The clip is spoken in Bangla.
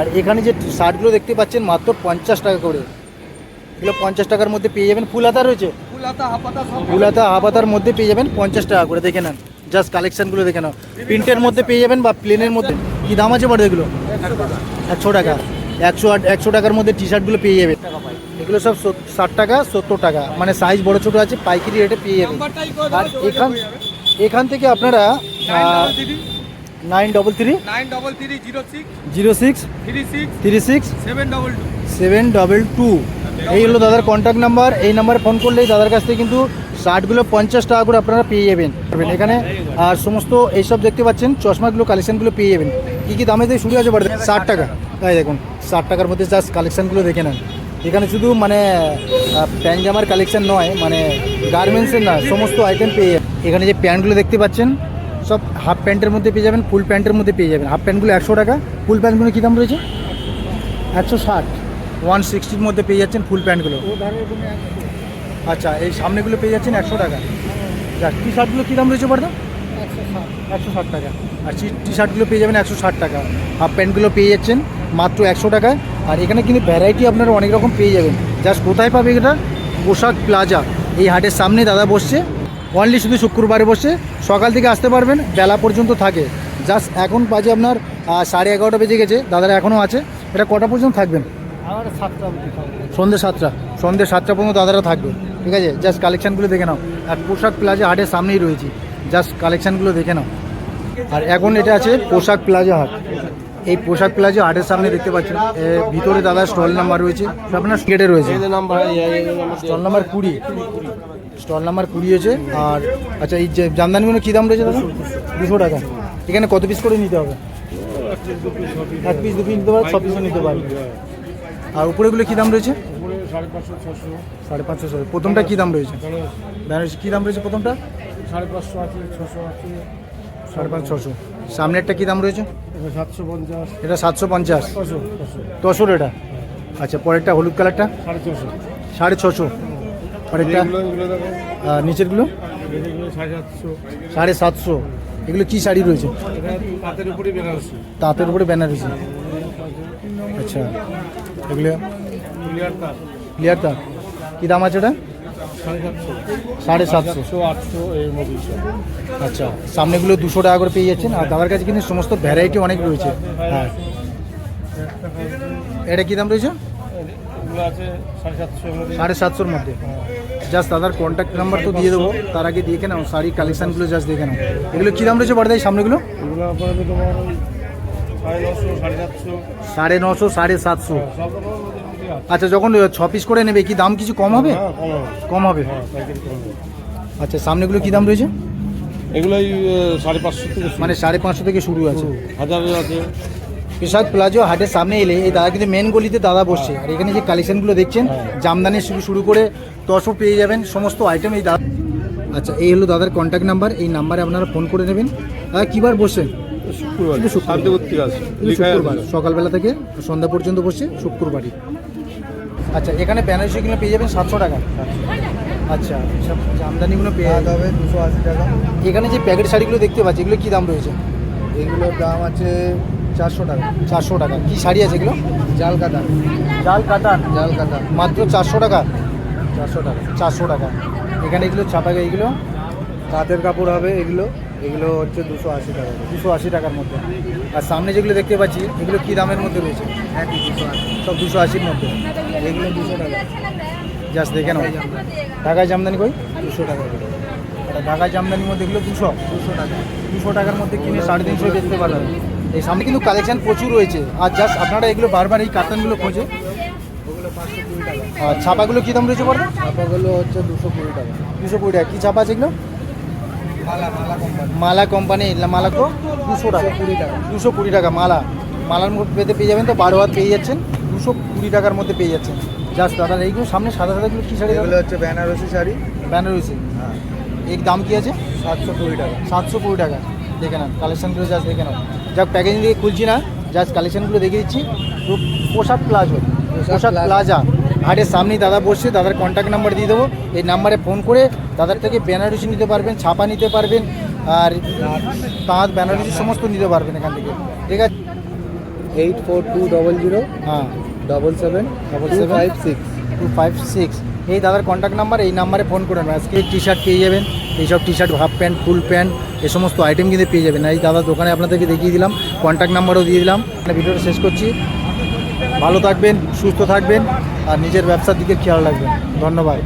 আর এখানে যে শার্টগুলো দেখতে পাচ্ছেন মাত্র পঞ্চাশ টাকা করে। এগুলো পঞ্চাশ টাকার মধ্যে পেয়ে যাবেন। ফুল হাতা রয়েছে? ফুল হাতা হাফ হাতার মধ্যে পেয়ে যাবেন পঞ্চাশ টাকা করে। দেখে নেন জাস্ট কালেকশনগুলো দেখে নাও। প্রিন্টের মধ্যে পেয়ে যাবেন বা প্লেনের মধ্যে। কী দাম আছে বাড়ি এগুলো? একশো টাকা। একশো আট একশো টাকার মধ্যে টি শার্টগুলো পেয়ে যাবেন। এগুলো সব ষাট টাকা সত্তর টাকা। মানে সাইজ বড় ছোটো আছে পাইকারি রেটে পেয়ে যাবেন। আর এখান এখান থেকে আপনারা nine double three nine double three zero six zero six three six three six seven double two. Seven double two এই হলো দাদার কন্ট্যাক্ট নাম্বার এই নাম্বারে ফোন করলেই দাদার কাছ থেকে কিন্তু শার্টগুলো পঞ্চাশ টাকা করে আপনারা পেয়ে যাবেন। এখানে আর সমস্ত এইসব দেখতে পাচ্ছেন, চশমাগুলো কালেকশনগুলো পেয়ে যাবেন। কী কী দামে দিয়ে শুরু আছে বাড়িতে? ষাট টাকা। তাই দেখুন, ষাট টাকার মধ্যে জাস্ট কালেকশানগুলো দেখে নেন। এখানে শুধু মানে প্যান্ট জামার কালেকশন নয় মানে গার্মেন্টসের না, সমস্ত আইটেম পেয়ে এখানে যে প্যান্টগুলো দেখতে পাচ্ছেন সব হাফ প্যান্টের মধ্যে পেয়ে যাবেন, ফুল প্যান্টের মধ্যে পেয়ে যাবেন। হাফ প্যান্টগুলো একশো টাকা, ফুল প্যান্টগুলো কী দাম রয়েছে? একশো ষাট। ওয়ান সিক্সটির মধ্যে পেয়ে যাচ্ছেন ফুল প্যান্টগুলো। আচ্ছা এই সামনেগুলো পেয়ে যাচ্ছেন একশো টাকা। যাক টি শার্টগুলো কী দাম রয়েছে বর্দা একশো ষাট টাকা। আর টি শার্টগুলো পেয়ে যাবেন একশো ষাট টাকা। হাফ প্যান্টগুলো পেয়ে যাচ্ছেন মাত্র একশো টাকায় আর এখানে কিন্তু ভ্যারাইটি আপনারা অনেক রকম পেয়ে যাবেন। জাস্ট কোথায় পাবে এটা? পোশাক প্লাজা। এই হাটের সামনে দাদা বসছে। অনলি শুধু শুক্রবারে বসে সকাল থেকে আসতে পারবেন বেলা পর্যন্ত থাকে জাস্ট এখন বাজে আপনার সাড়ে এগারোটা বেজে গেছে দাদারা এখনও আছে এটা কটা পর্যন্ত থাকবেন সন্ধ্যে সাতটা সন্ধ্যে সাতটা পর্যন্ত দাদারা থাকবে ঠিক আছে জাস্ট কালেকশানগুলো দেখে নাও আর পোশাক প্লাজা হাটের সামনেই রয়েছে জাস্ট কালেকশানগুলো দেখে নাও আর এখন এটা আছে পোশাক প্লাজা হাট এই পোশাক প্লাজা হাটের সামনে দেখতে পাচ্ছেন এ, ভিতরে দাদা স্টল নাম্বার রয়েছে আপনার গেটে রয়েছে স্টল নাম্বার কুড়ি স্টল নাম্বার কুড়ি হয়েছে আর আচ্ছা এই যে জামদানিগুলো কী দাম রয়েছে দাদা? দুশো টাকা। এখানে কত পিস করে নিতে হবে? এক পিস দু পিস নিতে পারবে ছ পিসও নিতে পারবে আর উপরেগুলো কী দাম রয়েছে? সাড়ে পাঁচশো ছশো প্রথমটা কী দাম রয়েছে? বেনারসি কী দাম রয়েছে প্রথমটা? সাড়ে পাঁচশো আছে ছশো আছে সাড়ে পাঁচ ছশো। সামনেরটা কী দাম রয়েছে? সাতশো পঞ্চাশ এটা সাতশো পঞ্চাশ। ছশো এটা? আচ্ছা পরেরটা হলুদ কালারটা? সাড়ে ছশো। সাড়ে ছশো। আর নিচেরগুলো? সাড়ে সাতশো। এগুলো কী শাড়ি রয়েছে? এটা উপরে তাঁতের উপরে বেনারসি আচ্ছা। এগুলো? ক্লিয়ার ক্লিয়ার কী দাম আছে এটা সাড়ে সাতশো। আটশো আচ্ছা। সামনেগুলো দুশো টাকা করে পেয়ে যাচ্ছেন। আর দাদার কাছে কিন্তু সমস্ত ভ্যারাইটি অনেক রয়েছে। হ্যাঁ। এটা কী দাম রয়েছে? এগুলো আছে সাড়ে সাতশো সাড়ে সাতশোর মধ্যে। জাস্ট দাদার কন্ট্যাক্ট নাম্বার তো দিয়ে দেবো। তার আগে দেখে নাও। শাড়ির কালেকশানগুলো জাস্ট দেখে নাও। এগুলো কী দাম রয়েছে বাড়ি সামনেগুলো? এগুলো আপনার তোমার সাড়ে নশো সাড়ে সাতশো। আছে। আচ্ছা যখন ছ পিস করে নেবে কি দাম কিছু কম হবে? হ্যাঁ হ্যাঁ কম হবে। আচ্ছা সামনেগুলো কী দাম রয়েছে? এগুলোই সাড়ে পাঁচশো থেকে মানে সাড়ে পাঁচশো থেকে শুরু আছে। হাজারের আছে। পেশাদ প্লাজো হাটের সামনে এলে এই দাদা কিন্তু মেন গলিতে দাদা বসছে। আর এখানে যে কালেকশনগুলো দেখছেন জামদানি শুরু শুরু করে তসও পেয়ে যাবেন সমস্ত আইটেম এই দাদা আচ্ছা এই হলো দাদার কন্ট্যাক্ট নাম্বার এই নাম্বারে আপনারা ফোন করে নেবেন। দাদা কীবার বসছেন শুক্রবার। সকালবেলা থেকে সন্ধ্যা পর্যন্ত বসছে শুক্রবারই। আচ্ছা এখানে বেনারসিগুলো পেয়ে যাবেন সাতশো টাকা। আচ্ছা সব জামদানিগুলো পেয়ে যাবে দুশো আশি টাকা। এখানে যে প্যাকেট শাড়িগুলো দেখতে পাচ্ছি এগুলো কী দাম রয়েছে? এগুলোর দাম আছে চারশো টাকা চারশো টাকা। কী শাড়ি আছে এগুলো? জাল কাটা জাল কাটান জাল কাটা মাত্র চারশো টাকা? চারশো টাকা চারশো টাকা। এখানে এগুলো ছাপা এগুলো? তাঁতের কাপড় হবে এগুলো। এগুলো হচ্ছে দুশো আশি টাকা। দুশো আশি টাকার মধ্যে। আর সামনে যেগুলো দেখতে পাচ্ছি এগুলো কী দামের মধ্যে রয়েছে? একই দুশো সব দুশো আশির মধ্যে। এগুলো দুশো টাকা। জাস্ট দেখে নাও। ঢাকায় জামদানি কই? দুশো টাকা ঢাকায় জামদানির মধ্যে এগুলো দুশো? দুশো টাকা। দুশো টাকার মধ্যে কিনে সাড়ে তিনশো বেচতে পারবেন এই সামনে কিন্তু কালেকশন প্রচুর রয়েছে। আর জাস্ট আপনারা এগুলো বারবার এই কাতানগুলো খোঁজে। আর ছাপাগুলো কী দাম রয়েছে বলবেন ছাপাগুলো হচ্ছে দুশো কুড়ি টাকা। দুশো কুড়ি টাকা। কী ছাপা আছে এগুলো? মালা কোম্পানি মালা তো? দুশো টাকা কুড়ি টাকা। দুশো কুড়ি টাকা মালা। মালার মধ্যে পেতে পেয়ে যাবেন তো বারো হাত পেয়ে যাচ্ছেন। দুশো কুড়ি টাকার মধ্যে পেয়ে যাচ্ছেন। জাস্ট দাদা এইগুলো সামনে সাদা সাদাগুলো কী শাড়ি এগুলো হচ্ছে বেনারসি শাড়ি। বেনারসি। হ্যাঁ। এর দাম কী আছে? সাতশো কুড়ি টাকা। সাতশো কুড়ি টাকা। দেখে নেন কালেকশানগুলো জাস্ট দেখে নাও। যাক প্যাকেজিং দিয়ে খুলছি না জাস্ট কালেকশানগুলো দেখে দিচ্ছি। পোশাক প্লাজো পোশাক প্লাজা। প্লাজা। হাটের সামনেই দাদা বসছে দাদার কন্ট্যাক্ট নাম্বার দিয়ে দেবো। এই নাম্বারে ফোন করে দাদার থেকে বেনারসি নিতে পারবেন ছাপা নিতে পারবেন আর তাঁত বেনারসি সমস্ত নিতে পারবেন এখান থেকে। ঠিক আছে? Eight four two double zero হ্যাঁ। Double seven double seven five six two five six এই দাদার কন্ট্যাক্ট নাম্বার এই নাম্বারে ফোন করে নেবেন। আজকে টি শার্ট পেয়ে যাবেন, এইসব T shirt half pant full pant এ সমস্ত আইটেম কিন্তু পেয়ে যাবেন। এই দাদার দোকানে আপনাদেরকে দেখিয়ে দিলাম কন্ট্যাক্ট নাম্বারও দিয়ে দিলাম। ভিডিওটা শেষ করছি। ভালো থাকবেন, সুস্থ থাকবেন, আর নিজের ব্যবসার দিকে খেয়াল রাখবেন। ধন্যবাদ।